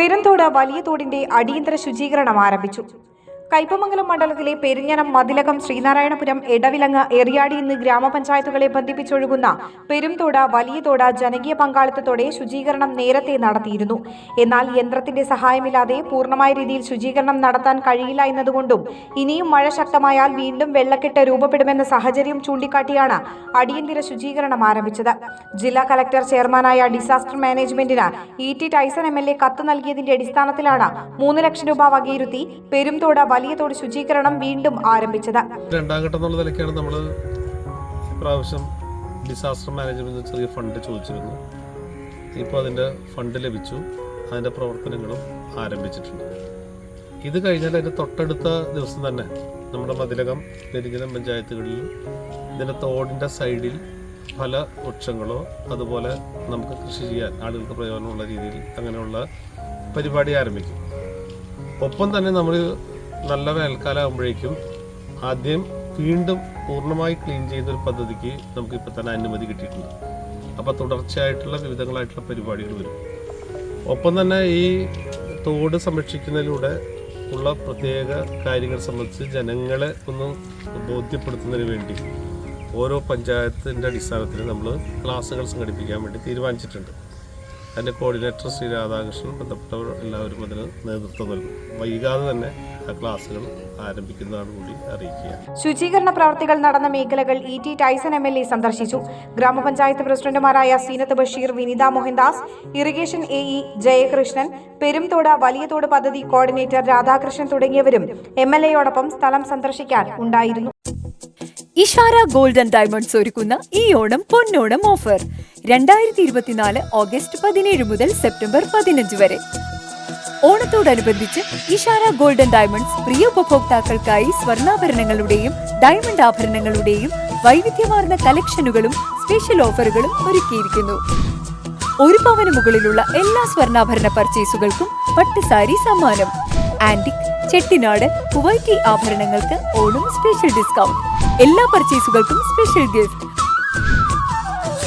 പെരുന്തോട് വലിയ തോടിന്റെ അടിയന്തര ശുചീകരണം ആരംഭിച്ചു. കയ്പമംഗലം മണ്ഡലത്തിലെ പെരിഞ്ഞനം മതിലകം ശ്രീനാരായണപുരം എടവിലങ്ങ് എറിയാടി എന്നീ ഗ്രാമപഞ്ചായത്തുകളെ ബന്ധിപ്പിച്ചൊഴുകുന്ന പെരുംതോട് വലിയ തോട ജനകീയ പങ്കാളിത്തത്തോടെ ശുചീകരണം നേരത്തെ നടത്തിയിരുന്നു. എന്നാൽ യന്ത്രത്തിന്റെ സഹായമില്ലാതെ പൂർണമായ രീതിയിൽ ശുചീകരണം നടത്താൻ കഴിയില്ല എന്നതുകൊണ്ടും ഇനിയും മഴ ശക്തമായാൽ വീണ്ടും വെള്ളക്കെട്ട് രൂപപ്പെടുമെന്ന സാഹചര്യം ചൂണ്ടിക്കാട്ടിയാണ് അടിയന്തര ശുചീകരണം ആരംഭിച്ചത്. ജില്ലാ കലക്ടർ ചെയർമാനായ ഡിസാസ്റ്റർ മാനേജ്മെന്റിന് E T Tyson M L A കത്ത് നൽകിയതിന്റെ അടിസ്ഥാനത്തിലാണ് മൂന്ന് ലക്ഷം രൂപ വകയിരുത്തി പെരുംതോട് വലിയ തോട് ശുചീകരണം വീണ്ടും ആരംഭിച്ചത്. രണ്ടാം ഘട്ടം എന്നുള്ള നിലയ്ക്കാണ് നമ്മൾ ഇപ്രാവശ്യം ഡിസാസ്റ്റർ മാനേജ്മെന്റ് ചെറിയ ഫണ്ട് ചോദിച്ചിരുന്നു. ഇപ്പോൾ അതിന്റെ ഫണ്ട് ലഭിച്ചു. അതിന്റെ പ്രവർത്തനങ്ങളും ആരംഭിച്ചിട്ടുണ്ട്. ഇത് കഴിഞ്ഞാൽ അതിന്റെ തൊട്ടടുത്ത ദിവസം തന്നെ നമ്മുടെ മതിലകം പെരിഞ്ഞനം പഞ്ചായത്തുകളിൽ ഇതിന്റെ തോടിന്റെ സൈഡിൽ പല വൃക്ഷങ്ങളോ അതുപോലെ നമുക്ക് കൃഷി ചെയ്യാൻ ആളുകൾക്ക് പ്രയോജനമുള്ള രീതിയിൽ അങ്ങനെയുള്ള പരിപാടി ആരംഭിക്കും. ഒപ്പം തന്നെ നമ്മൾ നല്ല വേനൽക്കാലം ആകുമ്പോഴേക്കും ആദ്യം വീണ്ടും പൂർണമായി ക്ലീൻ ചെയ്യുന്ന ഒരു പദ്ധതിക്ക് നമുക്ക് ഇപ്പോൾ തന്നെ അനുമതി കിട്ടിയിട്ടുണ്ട്. അപ്പോൾ തുടർച്ചയായിട്ടുള്ള വിവിധങ്ങളായിട്ടുള്ള പരിപാടികൾ വരും. ഒപ്പം തന്നെ ഈ തോട് സംരക്ഷിക്കുന്നതിലൂടെ ഉള്ള പ്രത്യേക കാര്യങ്ങൾ സംബന്ധിച്ച് ജനങ്ങളെ ഒന്ന് ബോധ്യപ്പെടുത്തുന്നതിന് വേണ്ടി ഓരോ പഞ്ചായത്തിന്റെ അടിസ്ഥാനത്തിൽ നമ്മൾ ക്ലാസ്സുകൾ സംഘടിപ്പിക്കാൻ വേണ്ടി തീരുമാനിച്ചിട്ടുണ്ട്. അതിന്റെ കോർഡിനേറ്റർ ശ്രീ രാധാകൃഷ്ണൻ ബന്ധപ്പെട്ടവർ എല്ലാവരും അതിന് നേതൃത്വം നൽകും. വൈകാതെ തന്നെ ആ ക്ലാസ്സുകൾ ആരംഭിക്കുന്നതാണ് കൂടി അറിയിക്കുക. ശുചീകരണ പ്രവർത്തികൾ നടന്ന മേഖലകൾ E T Tyson M L A സന്ദർശിച്ചു. ഗ്രാമപഞ്ചായത്ത് പ്രസിഡന്റുമാരായ Zeenath Basheer Vinitha Mohandas irrigation A E Jayakrishnan Perumthodu Valiyathodu പദ്ധതി കോർഡിനേറ്റർ രാധാകൃഷ്ണൻ തുടങ്ങിയവരും എം എൽ എയോടൊപ്പം സ്ഥലം സന്ദർശിക്കാൻ ഉണ്ടായിരുന്നു. ഇഷാര ഗോൾഡൻ ആൻഡ് ഡയമണ്ട്സ് ഒരുക്കുന്ന ഈ ഓണം പൊന്നോണം ഓഫർ. രണ്ടായിരത്തി ഇരുപത്തിനാല് ഓഗസ്റ്റ് പതിനേഴ് മുതൽ സെപ്റ്റംബർ പതിനഞ്ച് വരെ. ഓണത്തോടനുബന്ധിച്ച് ഇഷാര ഗോൾഡൻ ഡയമണ്ട്സ് പ്രിയ ഉപഭോക്താക്കൾക്കായി സ്വർണാഭരണങ്ങളുടെയും ഡയമണ്ട് ആഭരണങ്ങളുടെയും വൈവിധ്യമാർന്ന കളക്ഷനുകളും സ്പെഷ്യൽ ഓഫറുകളും ഒരുക്കിയിരിക്കുന്നു. ഒരു പവന് മുകളിലുള്ള എല്ലാ സ്വർണാഭരണ പർച്ചേസുകൾക്കും പട്ടുസാരി സമ്മാനം. ആന്റിക് ചെട്ടിനാട് കുവൈറ്റി ആഭരണങ്ങൾക്ക് ഓണം സ്പെഷ്യൽ ഡിസ്കൗണ്ട്. എല്ലാ പർച്ചേസുകൾക്കും സ്പെഷ്യൽ ഗിഫ്റ്റ്.